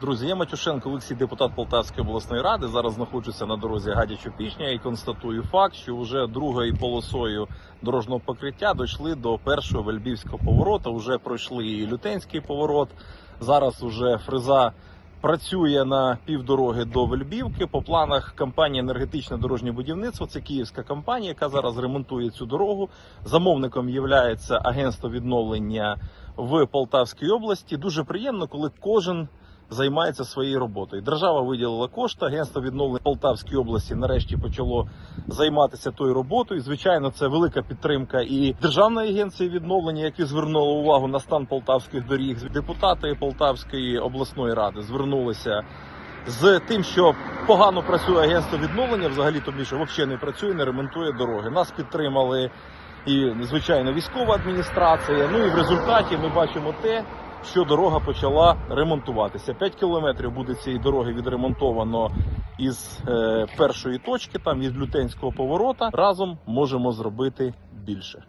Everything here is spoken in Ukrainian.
Друзі, я Матюшенко Олексій, депутат Полтавської обласної ради. Зараз знаходжуся на дорозі Гадячу Пішня і констатую факт, що вже другою полосою дорожнього покриття дійшли до першого вельбівського повороту. Вже пройшли і лютенський поворот. Зараз уже фреза працює на півдороги до Вельбівки. По планах компанії енергетичне дорожнє будівництво. Це київська компанія, яка зараз ремонтує цю дорогу. Замовником є агентство відновлення в Полтавській області. Дуже приємно, коли кожен займається своєю роботою. Держава виділила кошти. Агентство відновлення Полтавської області нарешті почало займатися тою роботою. Звичайно, це велика підтримка і Державної агенції відновлення, які звернули увагу на стан полтавських доріг. Депутати Полтавської обласної ради звернулися. З тим, що погано працює агентство відновлення, взагалі тобі що взагалі не працює, не ремонтує дороги. Нас підтримали і звичайно військова адміністрація. Ну і в результаті ми бачимо те, що дорога почала ремонтуватися. 5 кілометрів буде цієї дороги відремонтовано із е, першої точки, там від лютенського поворота. Разом можемо зробити більше.